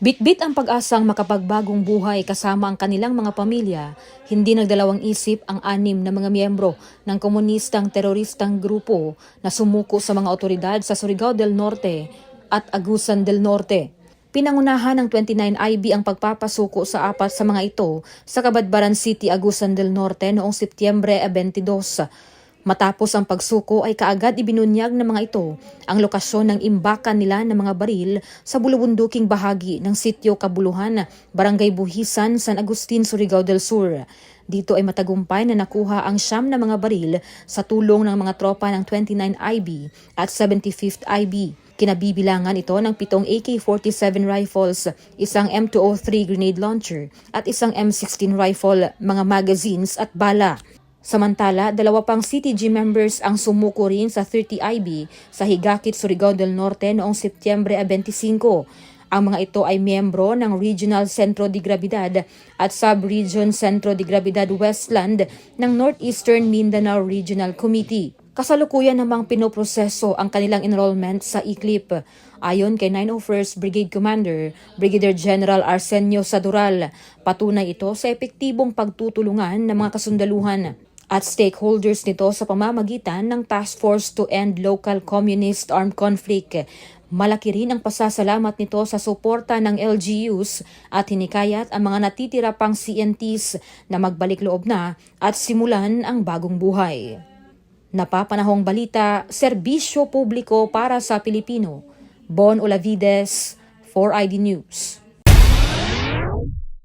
Bitbit ang pag-asang makapagbagong buhay kasama ang kanilang mga pamilya, hindi nagdalawang isip ang anim na mga miyembro ng komunistang teroristang grupo na sumuko sa mga otoridad sa Surigao del Norte at Agusan del Norte. Pinangunahan ng 29IB ang pagpapasuko sa apat sa mga ito sa Kabadbaran City, Agusan del Norte noong Setyembre 22. Matapos ang pagsuko ay kaagad ibinunyag ng mga ito ang lokasyon ng imbakan nila ng mga baril sa bulubunduking bahagi ng sitio Kabuluhan, Barangay Buhisan, San Agustin, Surigao del Sur. Dito ay matagumpay na nakuha ang siyam na mga baril sa tulong ng mga tropa ng 29IB at 75th IB. Kinabibilangan ito ng pitong AK-47 rifles, isang M203 grenade launcher at isang M16 rifle, mga magazines at bala. Samantala, dalawa pang CTG members ang sumuko rin sa 30IB sa Higakit, Surigao del Norte noong Setyembre 25. Ang mga ito ay miyembro ng Regional Centro de Gravidad at Sub-Region Centro de Gravidad Westland ng Northeastern Mindanao Regional Committee. Kasalukuyan namang pinoproseso ang kanilang enrollment sa ICLIP. Ayon kay 901st Brigade Commander, Brigadier General Arsenio Sadural, patunay ito sa epektibong pagtutulungan ng mga kasundaluhan at stakeholders nito sa pamamagitan ng Task Force to End Local Communist Armed Conflict. Malaki rin ang pasasalamat nito sa suporta ng LGUs at hinikayat ang mga natitira pang CNTs na magbalik loob na at simulan ang bagong buhay. Napapanahong balita, serbisyo publiko para sa Pilipino. Bon Olavides, 4ID News.